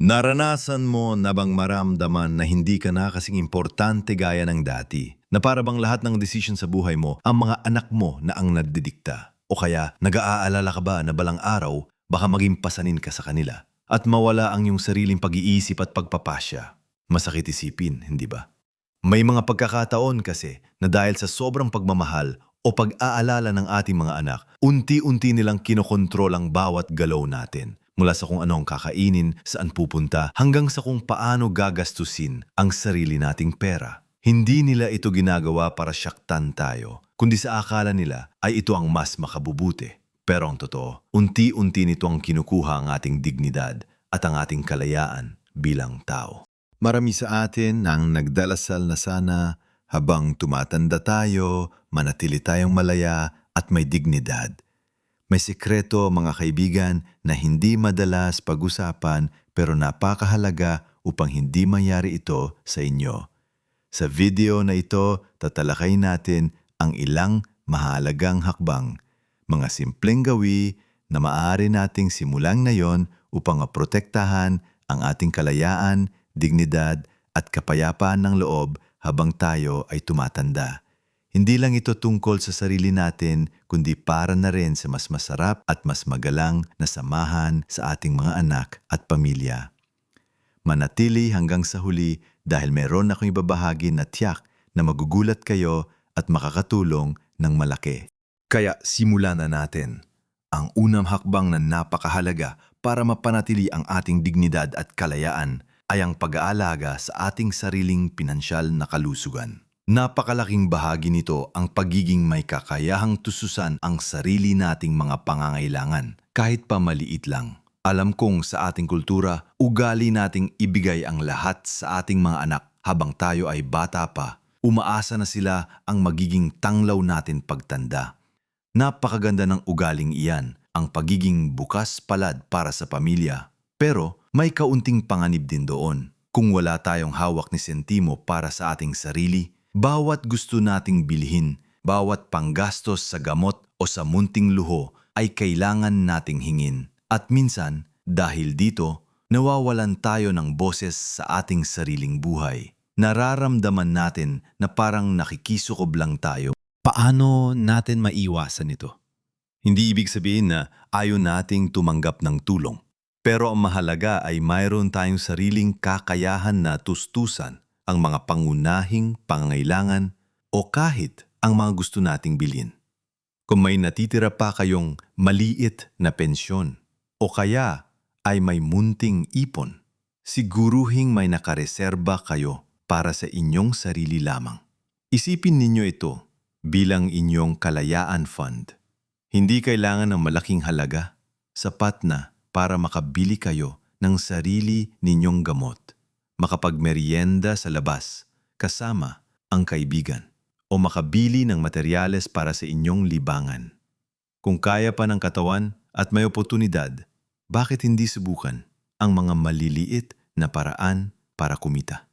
Naranasan mo na bang maramdaman na hindi ka na kasing importante gaya ng dati? Na para bang lahat ng desisyon sa buhay mo, ang mga anak mo na ang nagdidikta? O kaya nag-aalala ka ba na balang araw baka maging pasanin ka sa kanila at mawala ang iyong sariling pag-iisip at pagpapasya? Masakit isipin, hindi ba? May mga pagkakataon kasi na dahil sa sobrang pagmamahal o pag-aalala ng ating mga anak, unti-unti nilang kinokontrol ang bawat galaw natin. Mula sa kung ano ang kakainin, saan pupunta, hanggang sa kung paano gagastusin ang sarili nating pera. Hindi nila ito ginagawa para syaktan tayo, kundi sa akala nila ay ito ang mas makabubuti. Pero ang totoo, unti-unti nito ang kinukuha ang ating dignidad at ang ating kalayaan bilang tao. Marami sa atin ang nagdalasal na sana habang tumatanda tayo, manatili tayong malaya at may dignidad. May sikreto mga kaibigan na hindi madalas pag-usapan pero napakahalaga upang hindi mayari ito sa inyo. Sa video na ito, tatalakay natin ang ilang mahalagang hakbang, mga simpleng gawi na maaari nating simulang ngayon upang maprotektahan ang ating kalayaan, dignidad at kapayapaan ng loob habang tayo ay tumatanda. Hindi lang ito tungkol sa sarili natin, kundi para na rin sa mas masarap at mas magalang na samahan sa ating mga anak at pamilya. Manatili hanggang sa huli dahil meron akong ibabahagi na tiyak na magugulat kayo at makakatulong ng malaki. Kaya simulan na natin. Ang unang hakbang na napakahalaga para mapanatili ang ating dignidad at kalayaan ay ang pag-aalaga sa ating sariling pinansyal na kalusugan. Napakalaking bahagi nito ang pagiging may kakayahang tususan ang sarili nating mga pangangailangan, kahit pa maliit lang. Alam kong sa ating kultura, ugali nating ibigay ang lahat sa ating mga anak habang tayo ay bata pa. Umaasa na sila ang magiging tanglaw natin pagtanda. Napakaganda ng ugaling iyan, ang pagiging bukas palad para sa pamilya. Pero may kaunting panganib din doon. Kung wala tayong hawak ni sentimo para sa ating sarili, bawat gusto nating bilhin, bawat panggastos sa gamot o sa munting luho ay kailangan nating hingin. At minsan, dahil dito, nawawalan tayo ng boses sa ating sariling buhay. Nararamdaman natin na parang nakikisukob lang tayo. Paano natin maiwasan ito? Hindi ibig sabihin na ayaw nating tumanggap ng tulong. Pero ang mahalaga ay mayroon tayong sariling kakayahan na tustusan ang mga pangunahing pangangailangan o kahit ang mga gusto nating bilhin. Kung may natitira pa kayong maliit na pensyon o kaya ay may munting ipon, siguruhing may nakareserba kayo para sa inyong sarili lamang. Isipin ninyo ito bilang inyong kalayaan fund. Hindi kailangan ng malaking halaga, sapat na para makabili kayo ng sarili ninyong gamot, makapagmerienda sa labas, kasama ang kaibigan, o makabili ng materyales para sa inyong libangan. Kung kaya pa ng katawan at may oportunidad, bakit hindi subukan ang mga maliliit na paraan para kumita?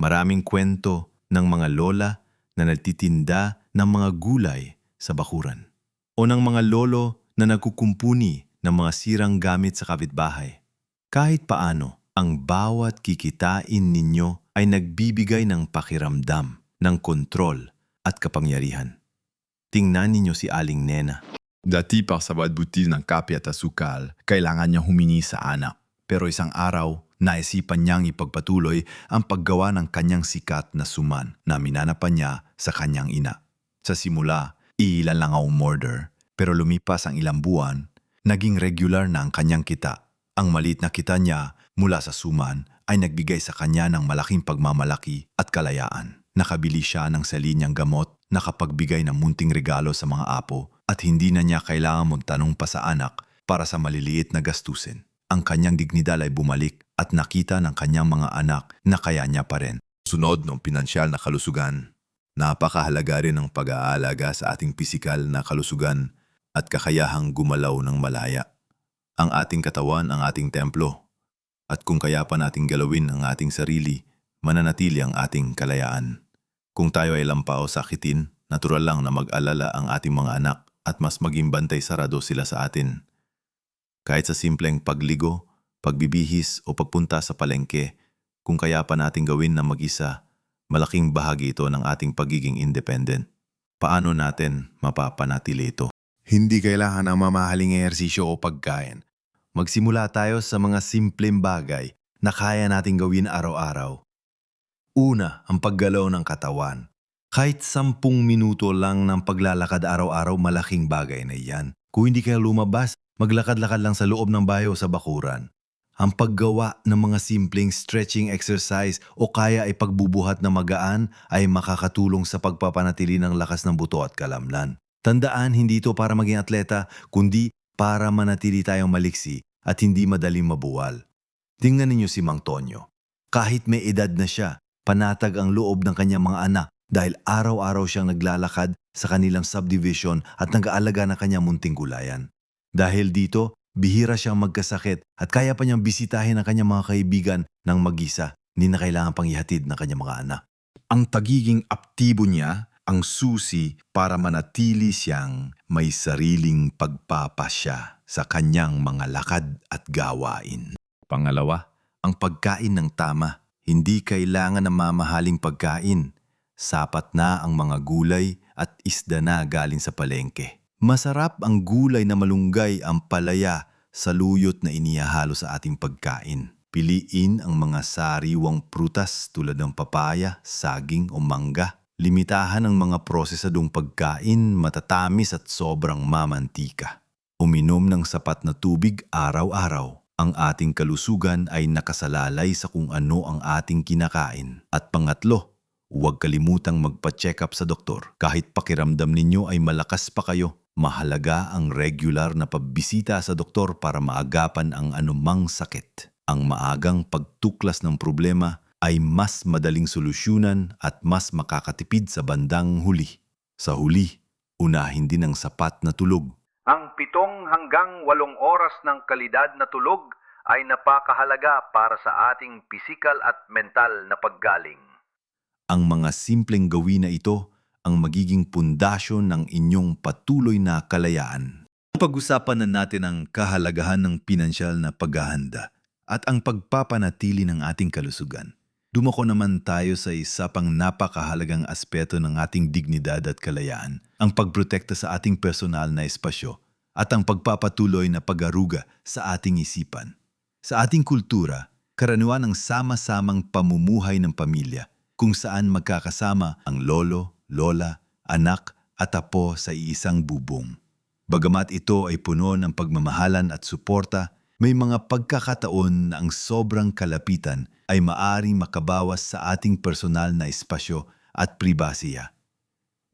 Maraming kwento ng mga lola na nagtitinda ng mga gulay sa bakuran o ng mga lolo na nagkukumpuni ng mga sirang gamit sa kapitbahay. Kahit paano, ang bawat kikitain ninyo ay nagbibigay ng pakiramdam, ng kontrol at kapangyarihan. Tingnan ninyo si Aling Nena. Dati para sa bawat ng kape at asukal, kailangan niyang humingi sa anak. Pero isang araw, naisipan niyang ipagpatuloy ang paggawa ng kanyang sikat na suman na minanapan niya sa kanyang ina. Sa simula, iilan lang ang umorder, pero lumipas ang ilang buwan, naging regular na ang kanyang kita. Ang maliit na kita niya mula sa suman ay nagbigay sa kanya ng malaking pagmamalaki at kalayaan. Nakabili siya ng salinyang gamot, nakapagbigay ng munting regalo sa mga apo at hindi na niya kailangan magtanong pa sa anak para sa maliliit na gastusin. Ang kanyang dignidad ay bumalik at nakita ng kanyang mga anak na kaya niya pa rin. Sunod ng pinansyal na kalusugan, napakahalaga rin ng pag-aalaga sa ating pisikal na kalusugan at kakayahang gumalaw ng malaya. Ang ating katawan ang ating templo at kung kaya pa nating galawin ang ating sarili, mananatili ang ating kalayaan. Kung tayo ay lampao sakitin, natural lang na mag-alala ang ating mga anak at mas maging bantay sarado sila sa atin. Kahit sa simpleng pagligo, pagbibihis o pagpunta sa palengke, kung kaya pa natin gawin na mag-isa, malaking bahagi ito ng ating pagiging independent. Paano natin mapapanatili ito? Hindi kailangan ng mamahaling ehersisyo o pagkain. Magsimula tayo sa mga simpleng bagay na kaya nating gawin araw-araw. Una, ang paggalaw ng katawan. Kahit sampung minuto lang ng paglalakad araw-araw, malaking bagay na iyan. Kung hindi kayo lumabas, maglakad-lakad lang sa loob ng bahay o sa bakuran. Ang paggawa ng mga simpleng stretching exercise o kaya ay pagbubuhat na magaan ay makakatulong sa pagpapanatili ng lakas ng buto at kalamnan. Tandaan, hindi ito para maging atleta, kundi para manatili tayong maliksi at hindi madaling mabuwal. Tingnan ninyo si Mang Tonyo. Kahit may edad na siya, panatag ang loob ng kanyang mga anak dahil araw-araw siyang naglalakad sa kanilang subdivision at nag-aalaga ng kanyang munting gulayan. Dahil dito, bihira siyang magkasakit at kaya pa niyang bisitahin ang kanyang mga kaibigan ng mag-isa. Hindi na kailangan pang ihatid ng kanyang mga anak. Ang tagiging aktibo niya ang susi para manatili siyang may sariling pagpapasya sa kanyang mga lakad at gawain. Pangalawa, Ang pagkain ng tama. Hindi kailangan ng mamahaling pagkain. Sapat na ang mga gulay at isda na galing sa palengke. Masarap ang gulay na malunggay ang palaya sa luyot na inihahalo sa ating pagkain. Piliin ang mga sariwang prutas tulad ng papaya, saging o mangga. Limitahan ang mga prosesadong pagkain, matatamis at sobrang mamantika. Uminom ng sapat na tubig araw-araw. Ang ating kalusugan ay nakasalalay sa kung ano ang ating kinakain. At pangatlo, huwag kalimutang magpa-check up sa doktor. Kahit pakiramdam ninyo ay malakas pa kayo, mahalaga ang regular na pagbisita sa doktor para maagapan ang anumang sakit. Ang maagang pagtuklas ng problema ay mas madaling solusyonan at mas makakatipid sa bandang huli. Sa huli, unahin din ang sapat na tulog. Ang pitong hanggang walong oras ng kalidad na tulog ay napakahalaga para sa ating pisikal at mental na paggaling. Ang mga simpleng gawin na ito ang magiging pundasyon ng inyong patuloy na kalayaan. Pag-usapan na natin ang kahalagahan ng pinansyal na paghahanda at ang pagpapanatili ng ating kalusugan. Dumako naman tayo sa isa pang napakahalagang aspeto ng ating dignidad at kalayaan, ang pagprotekta sa ating personal na espasyo at ang pagpapatuloy na pag-aruga sa ating isipan. Sa ating kultura, karaniwan ang sama-samang pamumuhay ng pamilya kung saan magkakasama ang lolo, lola, anak at apo sa iisang bubong. Bagamat ito ay puno ng pagmamahalan at suporta, may mga pagkakataon na ang sobrang kalapitan ay maaring makabawas sa ating personal na espasyo at pribasiya.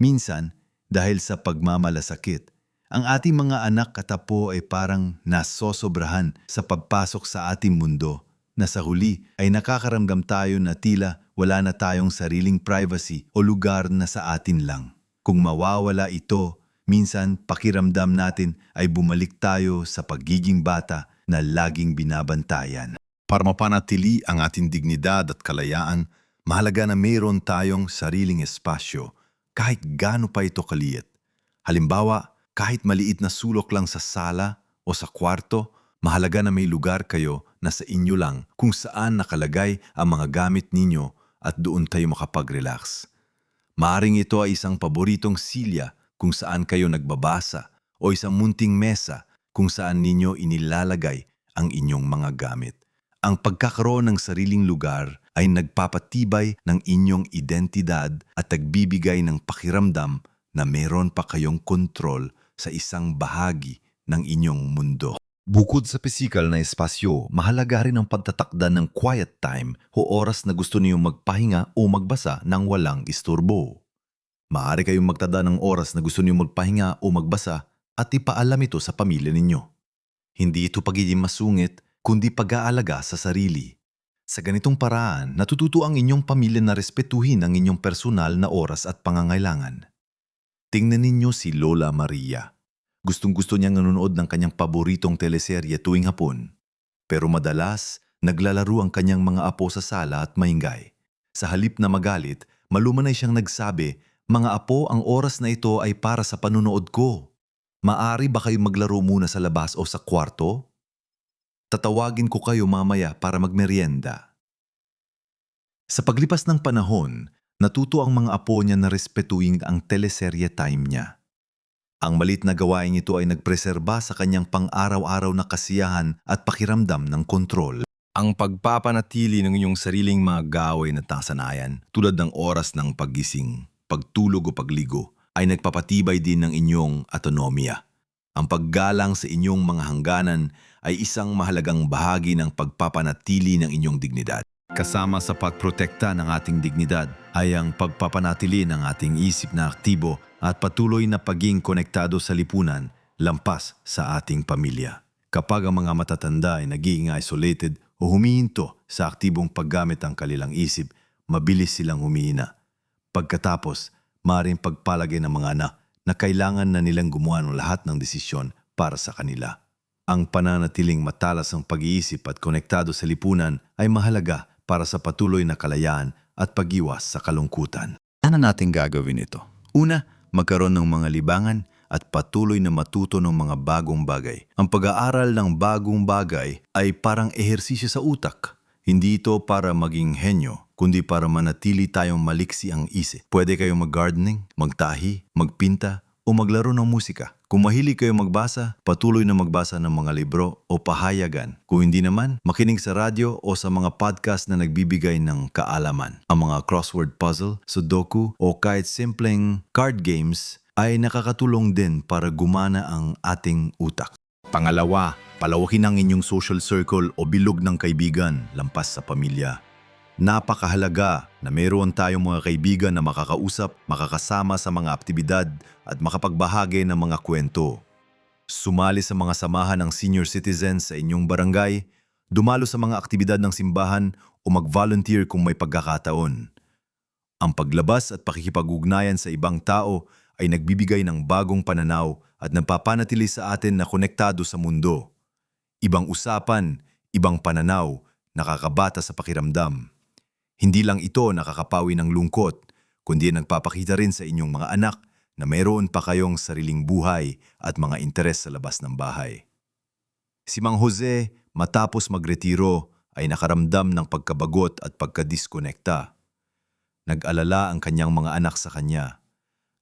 Minsan, dahil sa pagmamalasakit, ang ating mga anak at apo ay parang nasosobrahan sa pagpasok sa ating mundo na sa huli ay nakakaramdam tayo na tila wala na tayong sariling privacy o lugar na sa atin lang. Kung mawawala ito, minsan pakiramdam natin ay bumalik tayo sa pagiging bata na laging binabantayan. Para mapanatili ang ating dignidad at kalayaan, mahalaga na mayroon tayong sariling espasyo kahit gaano pa ito kaliit. Halimbawa, kahit maliit na sulok lang sa sala o sa kwarto, mahalaga na may lugar kayo na sa inyo lang kung saan nakalagay ang mga gamit ninyo at doon tayo makapag-relax. Maaring ito ay isang paboritong silya kung saan kayo nagbabasa o isang munting mesa kung saan ninyo inilalagay ang inyong mga gamit. Ang pagkakaroon ng sariling lugar ay nagpapatibay ng inyong identidad at nagbibigay ng pakiramdam na meron pa kayong kontrol sa isang bahagi ng inyong mundo. Bukod sa pisikal na espasyo, mahalaga rin ang pagtatakda ng quiet time o oras na gusto niyong magpahinga o magbasa ng walang isturbo. Maaari kayong magtada ng oras na gusto niyong magpahinga o magbasa at ipaalam ito sa pamilya ninyo. Hindi ito pagiging masungit, kundi pag-aalaga sa sarili. Sa ganitong paraan, natututo ang inyong pamilya na respetuhin ang inyong personal na oras at pangangailangan. Tingnan ninyo si Lola Maria. Gustong-gusto niyang nanonood ng kanyang paboritong teleserye tuwing hapon. Pero madalas, naglalaro ang kanyang mga apo sa sala at maingay. Sa halip na magalit, malumanay siyang nagsabi, Mga apo, ang oras na ito ay para sa panunood ko. Maari ba kayo maglaro muna sa labas o sa kwarto? Tatawagin ko kayo mamaya para magmeryenda. Sa paglipas ng panahon, natuto ang mga apo niya na respetuing ang teleserye time niya. Ang malit na gawain ito ay nagpreserba sa kanyang pang-araw-araw na kasiyahan at pakiramdam ng kontrol. Ang pagpapanatili ng iyong sariling mga gaway na tasanayan tulad ng oras ng paggising, pagtulog o pagligo ay nagpapatibay din ng inyong autonomia. Ang paggalang sa inyong mga hangganan ay isang mahalagang bahagi ng pagpapanatili ng inyong dignidad. Kasama sa pagprotekta ng ating dignidad ay ang pagpapanatili ng ating isip na aktibo at patuloy na paging konektado sa lipunan lampas sa ating pamilya. Kapag ang mga matatanda ay naging isolated o humihinto sa aktibong paggamit ng kanilang isip, mabilis silang humihina. Pagkatapos, maaaring pagpalagay ng mga anak na kailangan na nilang gumawa ng lahat ng desisyon para sa kanila. Ang pananatiling matalas ang pag-iisip at konektado sa lipunan ay mahalaga para sa patuloy na kalayaan at pag-iwas sa kalungkutan. Ano natin gagawin ito? Una, magkaroon ng mga libangan at patuloy na matuto ng mga bagong bagay. Ang pag-aaral ng bagong bagay ay parang ehersisyo sa utak. Hindi ito para maging henyo, kundi para manatili tayong maliksi ang isip. Pwede kayong mag-gardening, magtahi, magpinta, o maglaro ng musika. Kung mahilig kayo magbasa, patuloy na magbasa ng mga libro o pahayagan. Kung hindi naman, makinig sa radyo o sa mga podcast na nagbibigay ng kaalaman. Ang mga crossword puzzle, sudoku o kahit simpleng card games ay nakakatulong din para gumana ang ating utak. Pangalawa, palawakin ang inyong social circle o bilog ng kaibigan lampas sa pamilya. Napakahalaga na meron tayong mga kaibigan na makakausap, makakasama sa mga aktibidad at makapagbahagi ng mga kwento. Sumali sa mga samahan ng senior citizens sa inyong barangay, dumalo sa mga aktibidad ng simbahan o mag-volunteer kung may pagkakataon. Ang paglabas at pakikipag-ugnayan sa ibang tao ay nagbibigay ng bagong pananaw at nagpapanatili sa atin na konektado sa mundo. Ibang usapan, ibang pananaw, nakakabata sa pakiramdam. Hindi lang ito nakakapawi ng lungkot, kundi nagpapakita rin sa inyong mga anak na mayroon pa kayong sariling buhay at mga interes sa labas ng bahay. Si Mang Jose, matapos magretiro, ay nakaramdam ng pagkabagot at pagkadiskonekta. Nag-alala ang kanyang mga anak sa kanya.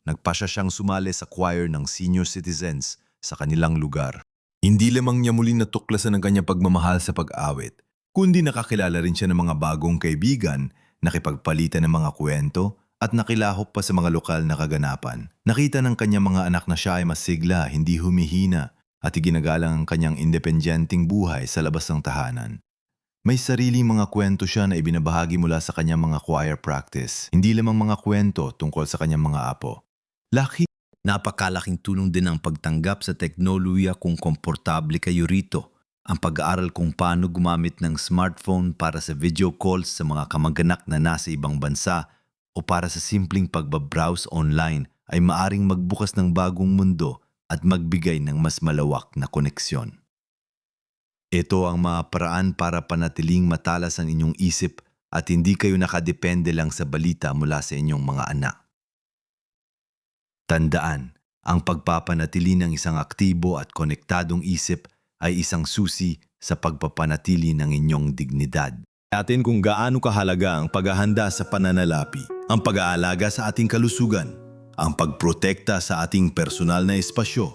Nagpasya siyang sumali sa choir ng senior citizens sa kanilang lugar. Hindi lamang niya muling natuklasan ang kanyang pagmamahal sa pag-awit, kundi nakakilala rin siya ng mga bagong kaibigan, nakipagpalitan ng mga kwento, at nakilahok pa sa mga lokal na kaganapan. Nakita ng kanyang mga anak na siya ay masigla, hindi humihina, at iginagalang ang kanyang independenting buhay sa labas ng tahanan. May sariling mga kwento siya na ibinabahagi mula sa kanyang mga choir practice, hindi lamang mga kwento tungkol sa kanyang mga apo. Laki Napakalaking tulong din ang pagtanggap sa teknolohiya kung komportable kayo rito ang pag-aaral kung paano gumamit ng smartphone para sa video calls sa mga kamag-anak na nasa ibang bansa o para sa simpleng pagbabrowse online ay maaring magbukas ng bagong mundo at magbigay ng mas malawak na koneksyon. Ito ang mga paraan para panatiling matalas ang inyong isip at hindi kayo nakadepende lang sa balita mula sa inyong mga anak. Tandaan, ang pagpapanatili ng isang aktibo at konektadong isip ay isang susi sa pagpapanatili ng inyong dignidad. Atin kung gaano kahalaga ang paghahanda sa pananalapi, ang pag-aalaga sa ating kalusugan, ang pagprotekta sa ating personal na espasyo,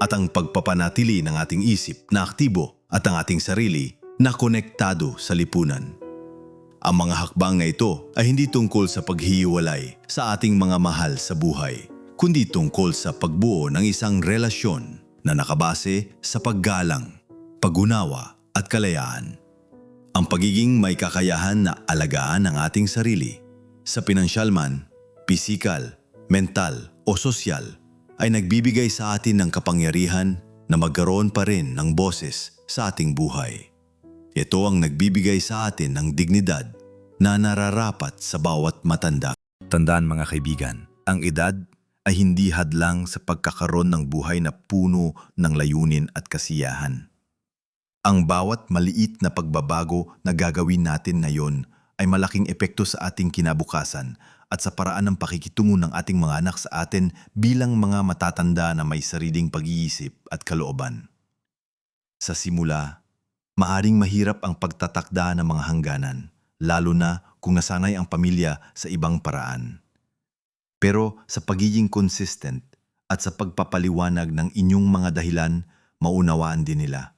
at ang pagpapanatili ng ating isip na aktibo at ang ating sarili na konektado sa lipunan. Ang mga hakbang na ito ay hindi tungkol sa paghihiwalay sa ating mga mahal sa buhay, kundi tungkol sa pagbuo ng isang relasyon na nakabase sa paggalang, pagunawa at kalayaan. Ang pagiging may kakayahan na alagaan ang ating sarili sa pinansyal man, pisikal, mental o sosyal ay nagbibigay sa atin ng kapangyarihan na magkaroon pa rin ng boses sa ating buhay. Ito ang nagbibigay sa atin ng dignidad na nararapat sa bawat matanda. Tandaan mga kaibigan, ang edad ay hindi hadlang sa pagkakaroon ng buhay na puno ng layunin at kasiyahan. Ang bawat maliit na pagbabago na gagawin natin ngayon ay malaking epekto sa ating kinabukasan at sa paraan ng pakikitungo ng ating mga anak sa atin bilang mga matatanda na may sariling pag-iisip at kalooban. Sa simula, maaring mahirap ang pagtatakda ng mga hangganan, lalo na kung nasanay ang pamilya sa ibang paraan. Pero sa pagiging consistent at sa pagpapaliwanag ng inyong mga dahilan, maunawaan din nila.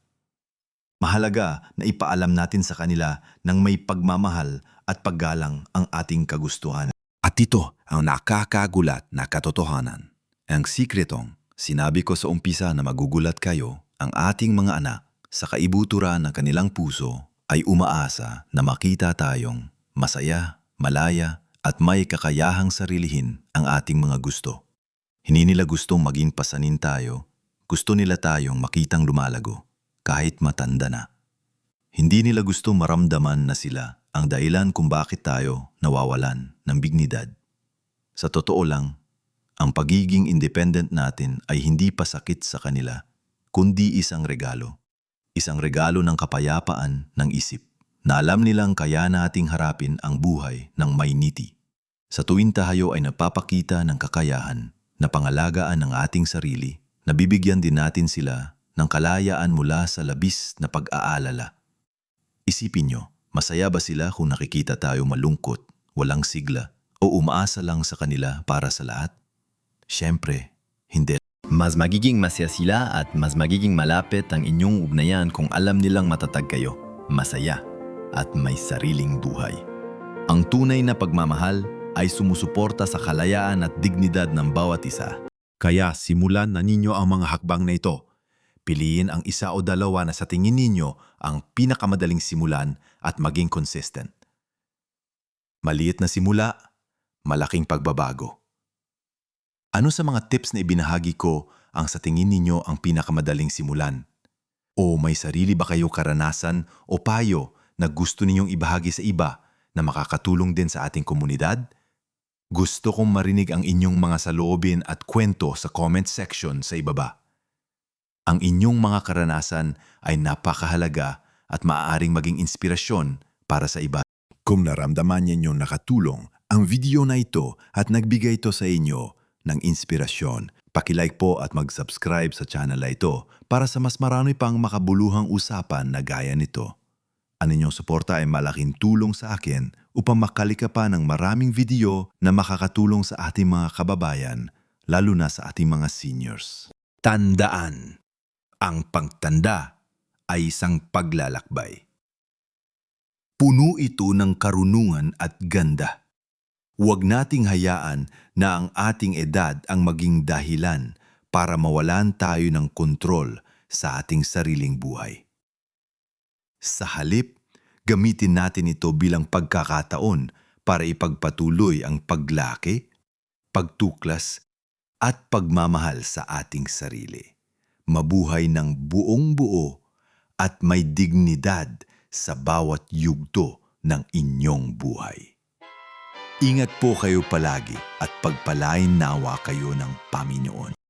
Mahalaga na ipaalam natin sa kanila ng may pagmamahal at paggalang ang ating kagustuhan. At ito ang nakakagulat na katotohanan. Ang sikretong sinabi ko sa umpisa na magugulat kayo, ang ating mga anak sa kaibuturan ng kanilang puso ay umaasa na makita tayong masaya, malaya at may kakayahang sarilihin ang ating mga gusto. Hindi nila gustong maging pasanin tayo, gusto nila tayong makitang lumalago kahit matanda na. Hindi nila gusto maramdaman na sila ang dahilan kung bakit tayo nawawalan ng bignidad. Sa totoo lang, ang pagiging independent natin ay hindi pa sakit sa kanila, kundi isang regalo. Isang regalo ng kapayapaan ng isip na alam nilang kaya nating harapin ang buhay ng may niti. Sa tuwing tayo ay napapakita ng kakayahan na pangalagaan ng ating sarili, nabibigyan din natin sila ng kalayaan mula sa labis na pag-aalala. Isipin nyo, masaya ba sila kung nakikita tayo malungkot, walang sigla, o umaasa lang sa kanila para sa lahat? Siyempre, hindi. Mas magiging masaya sila at mas magiging malapit ang inyong ugnayan kung alam nilang matatag kayo, masaya, at may sariling buhay. Ang tunay na pagmamahal ay sumusuporta sa kalayaan at dignidad ng bawat isa. Kaya simulan na ninyo ang mga hakbang na ito. Piliin ang isa o dalawa na sa tingin ninyo ang pinakamadaling simulan at maging consistent. Maliit na simula, malaking pagbabago. Ano sa mga tips na ibinahagi ko ang sa tingin ninyo ang pinakamadaling simulan? O may sarili ba kayo karanasan o payo na gusto ninyong ibahagi sa iba na makakatulong din sa ating komunidad? Gusto kong marinig ang inyong mga saloobin at kwento sa comment section sa ibaba. Ang inyong mga karanasan ay napakahalaga at maaaring maging inspirasyon para sa iba. Kung naramdaman niyo nakatulong ang video na ito at nagbigay ito sa inyo ng inspirasyon, pakilike po at mag-subscribe sa channel na ito para sa mas marami pang makabuluhang usapan na gaya nito. Ang inyong suporta ay malaking tulong sa akin upang makalika pa ng maraming video na makakatulong sa ating mga kababayan, lalo na sa ating mga seniors. Tandaan, ang pagtanda ay isang paglalakbay. Puno ito ng karunungan at ganda. Huwag nating hayaan na ang ating edad ang maging dahilan para mawalan tayo ng kontrol sa ating sariling buhay. Sa halip, gamitin natin ito bilang pagkakataon para ipagpatuloy ang paglaki, pagtuklas, at pagmamahal sa ating sarili. Mabuhay ng buong buo at may dignidad sa bawat yugto ng inyong buhay. Ingat po kayo palagi at pagpalain nawa kayo ng Panginoon.